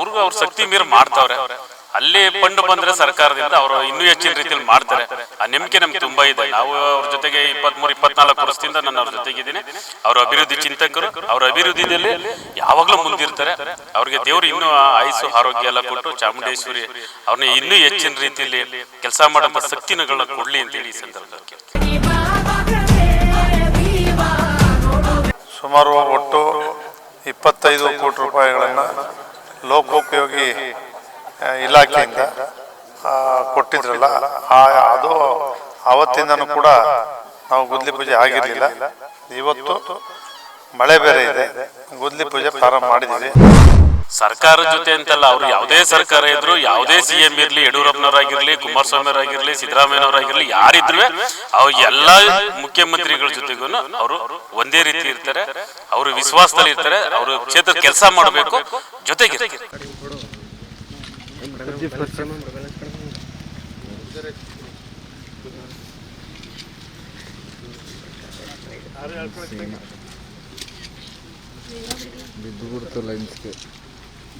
ಅವ್ರಿಗೂ ಅವ್ರ ಶಕ್ತಿ ಮೀರಿ ಮಾಡ್ತಾವ್ರೆ. ಅಲ್ಲಿ ಫಂಡ್ ಬಂದ್ರೆ ಸರ್ಕಾರದಿಂದ ಅವರು ಇನ್ನೂ ಹೆಚ್ಚಿನ ರೀತಿಯಲ್ಲಿ ಮಾಡ್ತಾರೆ. ಆ ನಂಬಿಕೆ ನಮ್ಗೆ ತುಂಬಾ ಇದೆ. ನಾವು ಅವ್ರ ಜೊತೆಗೆ ಇಪ್ಪತ್ಮೂರು, ಇಪ್ಪತ್ನಾಲ್ಕು ವರ್ಷದಿಂದ ನಾನು ಅವ್ರ ಜೊತೆಗಿದ್ದೀನಿ. ಅವ್ರ ಅಭಿವೃದ್ಧಿ ಚಿಂತಕರು, ಅವ್ರ ಅಭಿವೃದ್ಧಿಯಲ್ಲಿ ಯಾವಾಗಲೂ ಮುಂದಿರ್ತಾರೆ. ಅವ್ರಿಗೆ ದೇವರು ಇನ್ನೂ ಆಯುಸು ಆರೋಗ್ಯ ಎಲ್ಲ ಕೊಟ್ಟು ಚಾಮುಂಡೇಶ್ವರಿ ಅವ್ರನ್ನ ಇನ್ನೂ ಹೆಚ್ಚಿನ ರೀತಿಯಲ್ಲಿ ಕೆಲಸ ಮಾಡುವಂತ ಶಕ್ತಿನಗಳನ್ನ ಕೊಡ್ಲಿ ಅಂತ ಹೇಳಿ ಸಂದರ್ಭಕ್ಕೆ. ಸುಮಾರು ಒಟ್ಟು ಇಪ್ಪತ್ತೈದು ಕೋಟಿ ರೂಪಾಯಿಗಳನ್ನು ಲೋಕೋಪಯೋಗಿ ಇಲಾಖೆಯಿಂದ ಕೊಟ್ಟಿದ್ರಲ್ಲ ಅದು ಆವತ್ತಿಂದನೂ ಕೂಡ ನಾವು ಗುದ್ಲಿ ಪೂಜೆ ಆಗಿರಲಿಲ್ಲ. ಇವತ್ತು ಮಳೆ ಬೇರೆ ಇದೆ. ಗುದ್ಲಿ ಪೂಜೆ ಪ್ರಾರಂಭ ಮಾಡಿದ್ದೀವಿ ಸರ್ಕಾರದ ಜೊತೆ ಅಂತಲ್ಲ ಅವ್ರು ಯಾವುದೇ ಸರ್ಕಾರ ಇದ್ರು ಯಾವುದೇ ಸಿ ಎಂ ಇರ್ಲಿ, ಯಡಿಯೂರಪ್ಪನವರಾಗಿರ್ಲಿ, ಕುಮಾರಸ್ವಾಮಿಯವರಾಗಿರ್ಲಿ, ಸಿದ್ದರಾಮಯ್ಯನವರಾಗಿರ್ಲಿ ಯಾರಿದ್ರು ಅವ್ರು ಎಲ್ಲ ಮುಖ್ಯಮಂತ್ರಿಗಳ ಜೊತೆಗೂ ಅವರು ಒಂದೇ ರೀತಿ ಇರ್ತಾರೆ. ಅವರು ವಿಶ್ವಾಸದಲ್ಲಿ ಇರ್ತಾರೆ. ಅವರು ಕ್ಷೇತ್ರ ಕೆಲಸ ಮಾಡಬೇಕು. ಜೊತೆಗೆ ಬಿದ್ದು ಬಿಡ್ತು ಲೈನ್ಸ್ಗೆ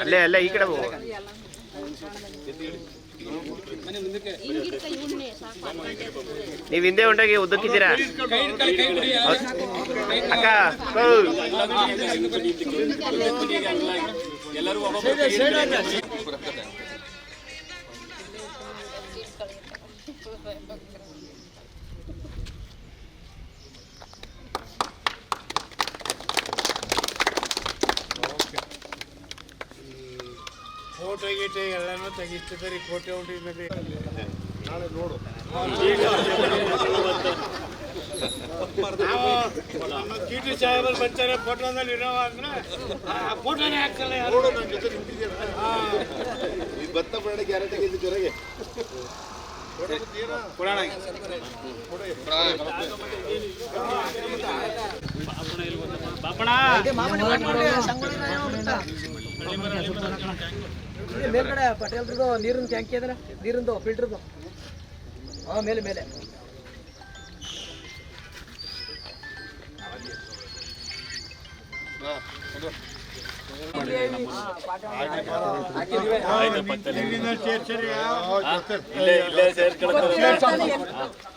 ಅಲ್ಲೇ ಅಲ್ಲೇ ಈ ಕಡೆ ಹೋಗು ನೀವು ಹಿಂದೆ ಹೊಂಟೋಗಿ ಉದ್ದಕ್ಕಿದ್ದೀರಾ ಅಕ್ಕ ಕೌ. ಗೀಟೆ ಎಲ್ಲಾನು ತೆಗಿತಿದ್ದಾರೆ ಕೋಟೆ ಹೊಂಟಿದ್ದಾರೆ ನಮ್ಮ ಚೀಟಿ ಸಾಹೇಬರು ಬರ್ತಾರೆ ಫೋಟೋದಲ್ಲಿ ಇರೋ ಅಂದ್ರೆ ಆ ಫೋಟೋನೇ ಹಾಕಲ್ಲ ಯಾರು? ಭತ್ತ ಬೇಡ ಗ್ಯಾರಂಟಿ ಇದು ಜೊತೆಗೆ ಮೇಲ್ಗಡೆ ಪಟೇಲ್ರದ್ದು ನೀರಿನ ಟ್ಯಾಂಕಿ ಅದಲ್ಲ ನೀರಿಂದು ಫಿಲ್ಟರ್ದು. ಹಾಂ ಮೇಲೆ ಮೇಲೆ.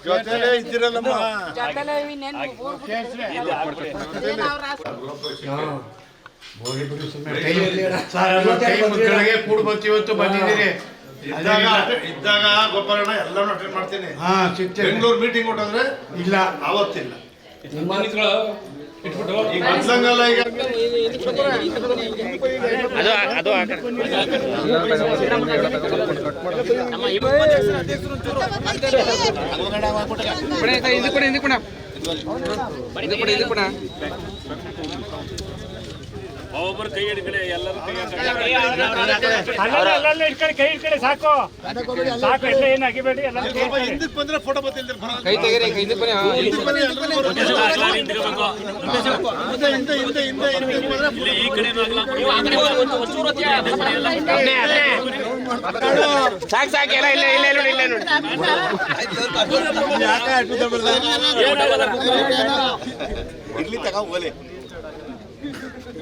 ಜೊತೆಲೇ ಇದ್ದಿರಲ್ಲಮ್ಮ. ಕೆಳಗೆ ಕೂಡ್ ಬರ್ತೀವಿ ಇವತ್ತು ಬಂದಿದ್ದೀರಿ ಇದ್ದಾಗ ಇದ್ದಾಗ ಗೊಬ್ಬರನ ಎಲ್ಲಾನು ಅಟೆಂಡ್ ಮಾಡ್ತೀನಿ. ಹಾ ಸಿಗ್ತೇವೆ ಬೆಂಗಳೂರು ಮೀಟಿಂಗ್ ಕೊಟ್ಟಂದ್ರೆ ಇಲ್ಲ. ಅವತ್ತಿಲ್ಲ. ಈಗ ಬದ್ಲಂಗಲ್ಲ ಈಗ. ಅದು ಅದು ಇದು ಕೂಡ ಇದು ಕೂಡ. ಇದು ಕೂಡ ಇದು ಕೂಡ. ಒಬ್ಬೊಬ್ಬರು ಕೈ ಹಿಡ್ಕಡೆ ಎಲ್ಲರೂ ಕೈ ಹಿಡ್ಕಡೆ ಕೈ ಹಿಡ್ಕಡೆ ಸಾಕು ಸಾಕು ಎಲ್ಲ ಏನು ಹಾಕಿಬೇಡಿ ಎಲ್ಲ ಹಿಂದಕ್ಕೆ ಬಂದ್ರೆ ಫೋಟೋ ಬರ್ತಿಲ್ಲ ಕೈ ತೆಗೀರಿ ಕೈ ಹಿಂದಕ್ಕೆ ಬನ್ನಿ ಹಿಂದೆ ಹಿಂದೆ ಹಿಂದೆ ಹಿಂದೆ ಹಿಂದೆ ಬಂದ್ರೆ ಈ ಕಡೆ ಸಾಕು ಸಾಕು ಎಲ್ಲ ಇಲ್ಲ ಇಲ್ಲ ನೋಡಿ ಇಲ್ಲ ನೋಡಿ ಇಲ್ಲಿ ತಗೋ?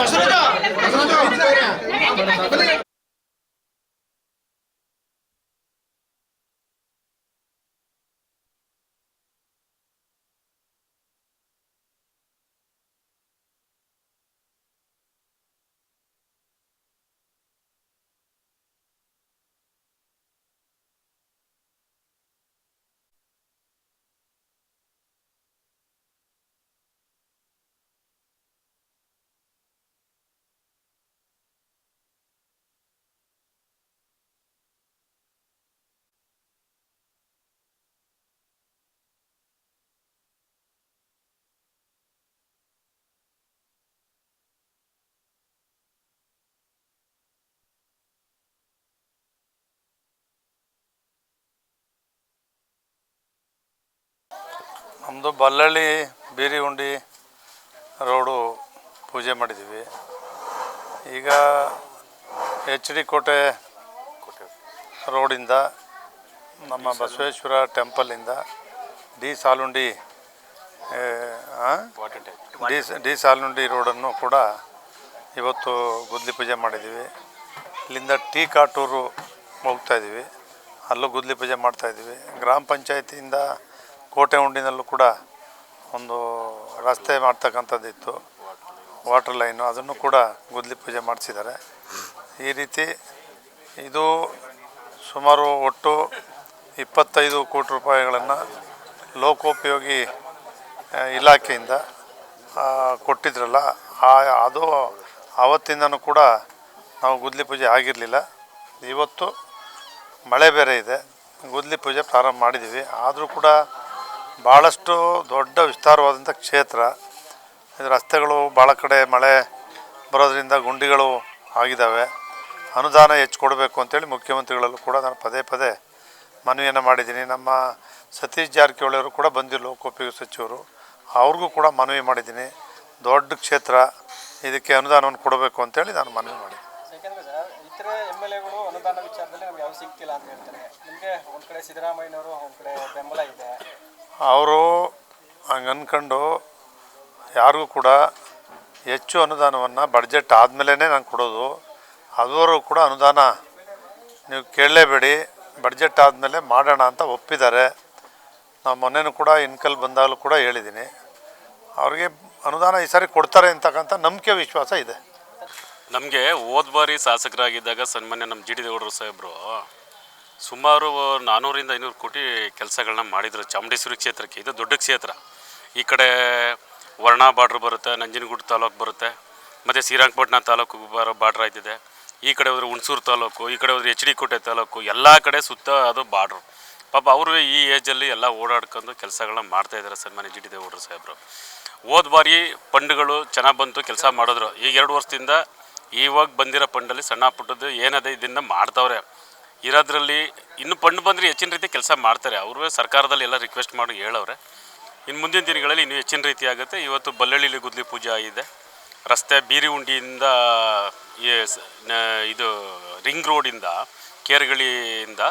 ಬಸವರಾಜ ನಮ್ಮದು ಬಲ್ಲಳ್ಳಿ, ಬೀರಿಗುಂಡಿ ರೋಡು ಪೂಜೆ ಮಾಡಿದ್ದೀವಿ. ಈಗ ಎಚ್ ಡಿ ಕೋಟೆ ರೋಡಿಂದ ನಮ್ಮ Basaveshwara ಟೆಂಪಲಿಂದ D Salundi? D D Salundi ರೋಡನ್ನು ಕೂಡ ಇವತ್ತು ಗುದ್ಲಿ ಪೂಜೆ ಮಾಡಿದ್ದೀವಿ. ಇಲ್ಲಿಂದ ಟೀ ಕಾಟೂರು ಹೋಗ್ತಾಯಿದ್ದೀವಿ ಅಲ್ಲೂ ಗುದ್ಲಿ ಪೂಜೆ ಮಾಡ್ತಾಯಿದ್ದೀವಿ ಗ್ರಾಮ ಪಂಚಾಯತಿಯಿಂದ ಕೋಟೆ ಉಂಡಿನಲ್ಲೂ ಕೂಡ ಒಂದು ರಸ್ತೆ ಮಾಡ್ತಕ್ಕಂಥದ್ದಿತ್ತು ವಾಟರ್ ಲೈನು ಅದನ್ನು ಕೂಡ ಗುದ್ಲಿ ಪೂಜೆ ಮಾಡಿಸಿದ್ದಾರೆ. ಈ ರೀತಿ ಇದು ಸುಮಾರು ಒಟ್ಟು ಇಪ್ಪತ್ತೈದು ಕೋಟಿ ರೂಪಾಯಿಗಳನ್ನು ಲೋಕೋಪಯೋಗಿ ಇಲಾಖೆಯಿಂದ ಕೊಟ್ಟಿದ್ರಲ್ಲ, ಆ, ಅದು ಆವತ್ತಿಂದನೂ ಕೂಡ ನಾವು ಗುದ್ಲಿ ಪೂಜೆ ಆಗಿರಲಿಲ್ಲ. ಇವತ್ತು ಮಳೆ ಬೇರೆ ಇದೆ. ಗುದ್ಲಿ ಪೂಜೆ ಪ್ರಾರಂಭ ಮಾಡಿದ್ದೀವಿ. ಆದರೂ ಕೂಡ ಭಾಳಷ್ಟು ದೊಡ್ಡ ವಿಸ್ತಾರವಾದಂಥ ಕ್ಷೇತ್ರ. ಇದು ರಸ್ತೆಗಳು ಭಾಳ ಕಡೆ ಮಳೆ ಬರೋದ್ರಿಂದ ಗುಂಡಿಗಳು ಆಗಿದ್ದಾವೆ. ಅನುದಾನ ಹೆಚ್ಚು ಕೊಡಬೇಕು ಅಂತೇಳಿ ಮುಖ್ಯಮಂತ್ರಿಗಳಲ್ಲೂ ಕೂಡ ನಾನು ಪದೇ ಪದೇ ಮನವಿಯನ್ನು ಮಾಡಿದ್ದೀನಿ. ನಮ್ಮ ಸತೀಶ್ ಜಾರಕಿಹೊಳಿ ಅವರು ಕೂಡ ಬಂದಿರು ಲೋಕೋಪಯೋಗಿ ಸಚಿವರು. ಅವ್ರಿಗೂ ಕೂಡ ಮನವಿ ಮಾಡಿದ್ದೀನಿ. ದೊಡ್ಡ ಕ್ಷೇತ್ರ, ಇದಕ್ಕೆ ಅನುದಾನವನ್ನು ಕೊಡಬೇಕು ಅಂತೇಳಿ ನಾನು ಮನವಿ ಮಾಡಿದ್ದೀನಿ. ಅನುದಾನ ವಿಚಾರದಲ್ಲಿ ಯಾವ ಸಿಕ್ತಿಲ್ಲ ಅಂತ ಹೇಳ್ತಾರೆ. ನಿಮಗೆ ಒಂದ್ ಕಡೆ ಒಂದ್ ಕಡೆ ಬೆಂಬಲ ಇದೆ. ಅವರು ಹಂಗೆ ಅಂದ್ಕೊಂಡು ಯಾರಿಗೂ ಕೂಡ ಹೆಚ್ಚು ಅನುದಾನವನ್ನು ಬಡ್ಜೆಟ್ ಆದಮೇಲೆ ನಾನು ಕೊಡೋದು. ಅದುವರೆಗೂ ಕೂಡ ಅನುದಾನ ನೀವು ಕೇಳಲೇಬೇಡಿ. ಬಡ್ಜೆಟ್ ಆದಮೇಲೆ ಮಾಡೋಣ ಅಂತ ಒಪ್ಪಿದ್ದಾರೆ. ನಾವು ಮೊನ್ನೆನೂ ಕೂಡ ಇನ್ಕಲ್ ಬಂದಾಗಲೂ ಕೂಡ ಹೇಳಿದ್ದೀನಿ ಅವ್ರಿಗೆ ಅನುದಾನ ಈ ಸಾರಿ ಕೊಡ್ತಾರೆ ಅಂತಕ್ಕಂಥ ನಂಬಿಕೆ ವಿಶ್ವಾಸ ಇದೆ. ನಮಗೆ ಹೋದ ಬಾರಿ ಶಾಸಕರಾಗಿದ್ದಾಗ ಸನ್ಮಾನ್ಯ ನಮ್ಮ ಜಿ ಡಿ ಸಾಹೇಬ್ರು ಸಾಹೇಬರು ಸುಮಾರು ನಾನ್ನೂರಿಂದ ಐನೂರು ಕೋಟಿ ಕೆಲಸಗಳನ್ನ ಮಾಡಿದರು. ಚಾಮುಂಡೇಶ್ವರಿ ಕ್ಷೇತ್ರಕ್ಕೆ. ಇದು ದೊಡ್ಡ ಕ್ಷೇತ್ರ. ಈ ಕಡೆ ವರ್ಣ ಬಾರ್ಡ್ರ್ ಬರುತ್ತೆ, ನಂಜನಗೂಡು ತಾಲೂಕು ಬರುತ್ತೆ, ಮತ್ತು ಶ್ರೀರಂಗಪಟ್ಟಣ ತಾಲೂಕು ಬರೋ ಬಾರ್ಡ್ರ್ ಆಯ್ತಿದೆ. ಈ ಕಡೆ ಹೋದ್ರೆ ಹುಣಸೂರು ತಾಲೂಕು, ಈ ಕಡೆ ಹೋದ್ರೆ ಎಚ್ ಡಿ ಕೋಟೆ ತಾಲೂಕು, ಎಲ್ಲ ಕಡೆ ಸುತ್ತ ಅದು ಬಾರ್ಡ್ರು. ಪಾಪ ಅವರು ಈ ಏಜಲ್ಲಿ ಎಲ್ಲ ಓಡಾಡ್ಕೊಂಡು ಕೆಲಸಗಳನ್ನ ಮಾಡ್ತಾ ಇದ್ದಾರೆ ಸನ್ಮಾನ್ಯ ಜಿ ಡಿ ದೇವಡ್ರು ಸಾಹೇಬರು. ಹೋದ ಬಾರಿ ಫಂಡ್ಗಳು ಚೆನ್ನಾಗಿ ಬಂತು, ಕೆಲಸ ಮಾಡಿದ್ರು. ಈಗ ಎರಡು ವರ್ಷದಿಂದ ಇವಾಗ ಬಂದಿರೋ ಪಂಡಲ್ಲಿ ಸಣ್ಣ ಪುಟ್ಟದ್ದು ಏನದೇ ಇದನ್ನು ಮಾಡ್ತಾವ್ರೆ. ಇರೋದ್ರಲ್ಲಿ ಇನ್ನು ಫಂಡ್ ಬಂದರೆ ಹೆಚ್ಚಿನ ರೀತಿ ಕೆಲಸ ಮಾಡ್ತಾರೆ. ಅವರು ಸರ್ಕಾರದಲ್ಲಿ ಎಲ್ಲ ರಿಕ್ವೆಸ್ಟ್ ಮಾಡಿ ಹೇಳವ್ರೆ. ಇನ್ನು ಮುಂದಿನ ದಿನಗಳಲ್ಲಿ ಇನ್ನೂ ಹೆಚ್ಚಿನ ರೀತಿ ಆಗುತ್ತೆ. ಇವತ್ತು ಬಲ್ಲಳ್ಳಿಲಿ ಗುದ್ಲಿ ಪೂಜೆ ಆಗಿದೆ. ರಸ್ತೆ ಬೀರಿ ಉಂಡಿಯಿಂದ ಇದು ರಿಂಗ್ ರೋಡಿಂದ ಕೇರ್ಗಳಿಯಿಂದ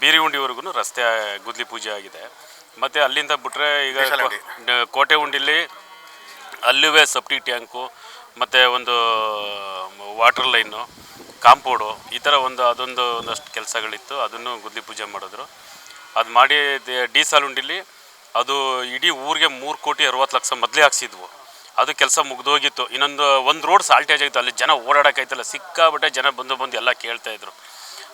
ಬೀರಿ ಉಂಡಿವರೆಗೂ ರಸ್ತೆ ಗುದ್ಲಿ ಪೂಜೆ ಆಗಿದೆ. ಮತ್ತು ಅಲ್ಲಿಂದ ಬಿಟ್ಟರೆ ಈಗ ಕೋಟೆ ಉಂಡಿಲಿ ಅಲ್ಲೂ ಸಪ್ಟಿ ಟ್ಯಾಂಕು ಮತ್ತು ಒಂದು ವಾಟರ್ ಲೈನು ಕಾಂಪೌಂಡು, ಈ ಥರ ಒಂದು, ಅದೊಂದು ಒಂದಷ್ಟು ಕೆಲಸಗಳಿತ್ತು, ಅದನ್ನು ಗುದ್ಲಿ ಪೂಜೆ ಮಾಡಿದ್ರು. ಅದು ಮಾಡಿ ಡಿ ಸಾಲುಂಡಿಲಿ ಅದು ಇಡೀ ಊರಿಗೆ ಮೂರು ಕೋಟಿ ಅರವತ್ತು ಲಕ್ಷ ಮೊದಲೇ ಹಾಕ್ಸಿದ್ವು. ಅದು ಕೆಲಸ ಮುಗ್ದೋಗಿತ್ತು. ಇನ್ನೊಂದು, ಒಂದು ರೋಡ್ ಸಾಲ್ಟೇಜ್ ಆಗಿತ್ತು, ಅಲ್ಲಿ ಜನ ಓಡಾಡೋಕ್ಕಾಯ್ತಲ್ಲ ಸಿಕ್ಕಾಬಿಟ್ಟೆ ಜನ ಬಂದು ಬಂದು ಎಲ್ಲ ಕೇಳ್ತಾ ಇದ್ರು.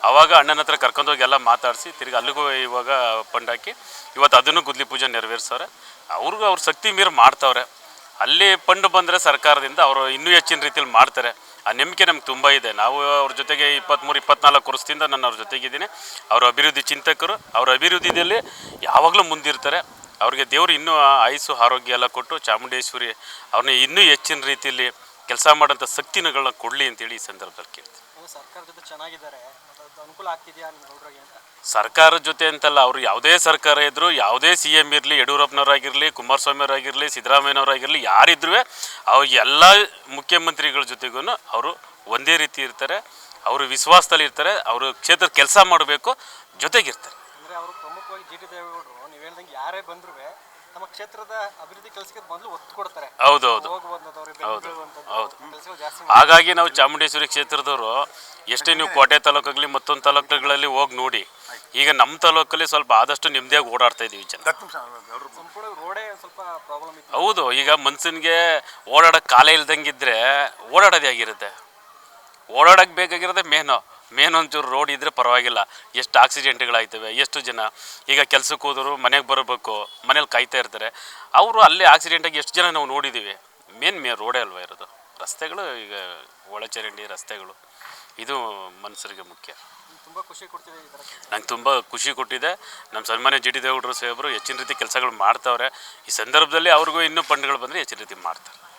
ಅವಾಗ ಅಣ್ಣನ ಹತ್ರ ಕರ್ಕೊಂಡೋಗಿ ಎಲ್ಲ ಮಾತಾಡಿಸಿ, ತಿರ್ಗಿ ಅಲ್ಲಿಗೂ ಇವಾಗ ಪಂಡಾಕಿ ಇವತ್ತು ಅದನ್ನು ಗುದ್ಲಿ ಪೂಜೆ ನೆರವೇರಿಸವ್ರೆ. ಅವ್ರಿಗೂ ಅವ್ರ ಶಕ್ತಿ ಮೀರಿ ಮಾಡ್ತವ್ರೆ. ಅಲ್ಲಿ ಪಂಡು ಬಂದರೆ ಸರ್ಕಾರದಿಂದ, ಅವರು ಇನ್ನೂ ಹೆಚ್ಚಿನ ರೀತಿಯಲ್ಲಿ ಮಾಡ್ತಾರೆ. ಆ ನಂಬಿಕೆ ನಮ್ಗೆ ತುಂಬ ಇದೆ. ನಾವು ಅವ್ರ ಜೊತೆಗೆ ಇಪ್ಪತ್ತ್ಮೂರು ಇಪ್ಪತ್ನಾಲ್ಕು ವರ್ಷದಿಂದ ನಾನು ಅವ್ರ ಜೊತೆಗಿದ್ದೀನಿ. ಅವರ ಅಭಿವೃದ್ಧಿ ಚಿಂತಕರು, ಅವರ ಅಭಿವೃದ್ಧಿಯಲ್ಲಿ ಯಾವಾಗಲೂ ಮುಂದಿರ್ತಾರೆ. ಅವ್ರಿಗೆ ದೇವರು ಇನ್ನೂ ಆಯುಸ್ಸು, ಆರೋಗ್ಯ ಎಲ್ಲ ಕೊಟ್ಟು ಚಾಮುಂಡೇಶ್ವರಿ ಅವ್ರನ್ನ ಇನ್ನೂ ಹೆಚ್ಚಿನ ರೀತಿಯಲ್ಲಿ ಕೆಲಸ ಮಾಡೋಂಥ ಶಕ್ತಿನಗಳನ್ನ ಕೊಡಲಿ ಅಂತೇಳಿ ಈ ಸಂದರ್ಭದಲ್ಲಿ ಕೇಳ್ತೀನಿ. ಸರ್ಕಾರ ಜೊತೆ ಚೆನ್ನಾಗಿದ್ದಾರೆ. ಮತ್ತು ಅದು ಅನುಕೂಲ ಆಗ್ತಿದೆಯಾ ನಿಮ್ಮ ಅಂತ? ಸರ್ಕಾರದ ಜೊತೆ ಅಂತಲ್ಲ ಅವರು ಯಾವುದೇ ಸರ್ಕಾರ ಇದ್ದರೂ ಯಾವುದೇ ಸಿ ಎಂ ಇರಲಿ ಯಡಿಯೂರಪ್ಪನವರಾಗಿರಲಿ ಕುಮಾರಸ್ವಾಮಿಯವರಾಗಿರಲಿ ಸಿದ್ದರಾಮಯ್ಯನವರಾಗಿರಲಿ ಯಾರಿದ್ರೂ ಅವ್ರು ಎಲ್ಲ ಮುಖ್ಯಮಂತ್ರಿಗಳ ಜೊತೆಗೂ ಅವರು ಒಂದೇ ರೀತಿ ಇರ್ತಾರೆ. ಅವರು ವಿಶ್ವಾಸದಲ್ಲಿ ಇರ್ತಾರೆ. ಅವರು ಕ್ಷೇತ್ರ ಕೆಲಸ ಮಾಡಬೇಕು ಜೊತೆಗಿರ್ತಾರೆ. ಅಂದರೆ ಅವರು ಪ್ರಮುಖವಾಗಿ ಜಿ ಟಿ ದೇವೇಗೌಡರು ನೀವು ಹೇಳ್ದಂಗೆ ಯಾರೇ ಬಂದ್ರೂ ನಮ್ಮ ಕ್ಷೇತ್ರದ ಅಭಿವೃದ್ಧಿ ಕೆಲಸಕ್ಕೆ ಮೊದಲು ಒತ್ತು ಕೊಡ್ತಾರೆ. ಹೌದೌದು. ಹೌದು. ಹೌದು. ಹಾಗಾಗಿ ನಾವು ಚಾಮುಂಡೇಶ್ವರಿ ಕ್ಷೇತ್ರದವರು ಎಷ್ಟೇ ನೀವು ಕೋಟೆ ತಾಲೂಕಾಗಲಿ ಮತ್ತೊಂದು ತಾಲೂಕುಗಳಲ್ಲಿ ಹೋಗಿ ನೋಡಿ ಈಗ ನಮ್ಮ ತಾಲೂಕಲ್ಲಿ ಸ್ವಲ್ಪ ಆದಷ್ಟು ನೆಮ್ಮದಿಯಾಗಿ ಓಡಾಡ್ತಾ ಇದೀವಿ ಜನ. ಹೌದು ಈಗ ಮನ್ಸನ್ಗೆ ಓಡಾಡಕ್ಕೆ ಕಾಲ ಇಲ್ದಂಗಿದ್ರೆ ಓಡಾಡೋದೇ ಆಗಿರುತ್ತೆ. ಓಡಾಡಕ್ಕೆ ಬೇಕಾಗಿರೋದೇ ಮೇನು. ಮೇನ್ ಒಂಚೂರು ರೋಡ್ ಇದ್ದರೆ ಪರವಾಗಿಲ್ಲ. ಎಷ್ಟು ಆಕ್ಸಿಡೆಂಟ್ಗಳಾಯ್ತವೆ ಎಷ್ಟು ಜನ? ಈಗ ಕೆಲಸಕ್ಕೆ ಹೋದರು ಮನೆಗೆ ಬರಬೇಕು ಮನೇಲಿ ಕಾಯ್ತಾ ಇರ್ತಾರೆ. ಅವರು ಅಲ್ಲೇ ಆಕ್ಸಿಡೆಂಟಾಗಿ ಎಷ್ಟು ಜನ ನಾವು ನೋಡಿದ್ದೀವಿ ಮೇನ್ ಮೇ ರೋಡೇ ಅಲ್ವಾ ಇರೋದು? ರಸ್ತೆಗಳು ಈಗ ಒಳಚರಂಡಿ ರಸ್ತೆಗಳು. ಇದು ಮನುಷ್ಯರಿಗೆ ಮುಖ್ಯ. ತುಂಬ ಖುಷಿ ಕೊಡ್ತಿದೆ ನಂಗೆ ತುಂಬ ಖುಷಿ ಕೊಟ್ಟಿದೆ. ನಮ್ಮ ಸನ್ಮಾನ್ಯ ಜಿ ಡಿ ದೇವೇಗೌಡರು ಸಾಹೇಬರು ಹೆಚ್ಚಿನ ರೀತಿ ಕೆಲಸಗಳು ಮಾಡ್ತಾವ್ರೆ. ಈ ಸಂದರ್ಭದಲ್ಲಿ ಅವ್ರಿಗೂ ಇನ್ನೂ ಪಂಡ್ಗಳು ಬಂದರೆ ಹೆಚ್ಚಿನ ರೀತಿ ಮಾಡ್ತಾರೆ.